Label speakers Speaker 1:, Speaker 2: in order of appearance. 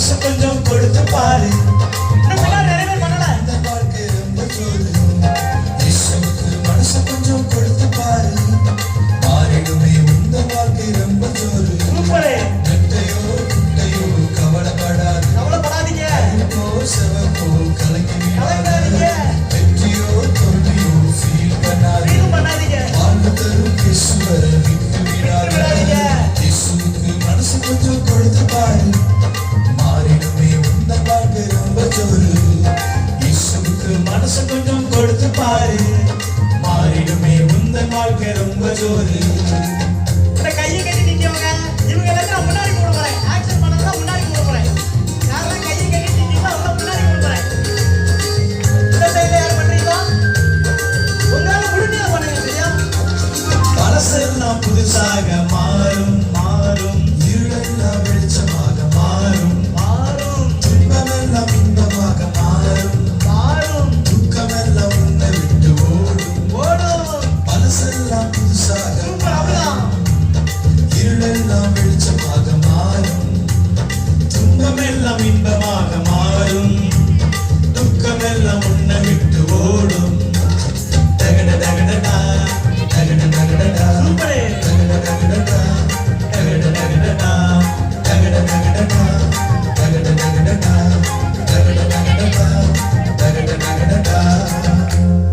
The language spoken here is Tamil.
Speaker 1: மனசு கொஞ்சம் கொடுத்து பாரு. நம்மளாம் நிறைவேற்ற சோறு இயேசுவுக்கு மனசு கொஞ்சம் கொடுத்து பாரு. மாறிடுமே உந்த வாழ்க்கை ரொம்ப சோறு.
Speaker 2: இந்த கையை கட்டி நிக்கவங்க இவங்க எல்லாத்தையும் நான் முன்னாடி கூட போறேன். ஆக்ஷன் பண்ணதான் முன்னாடி கூட போறேன். யாரெல்லாம் கையை கட்டி நிக்கீங்களோ அவங்க முன்னாடி கூட போறேன். இந்த சைடுல யார் பண்றீங்களோ? உங்களால முடிஞ்சதை பண்ணுங்க சரியா?
Speaker 1: பழசெல்லாம் புதுசாக மாறும். love.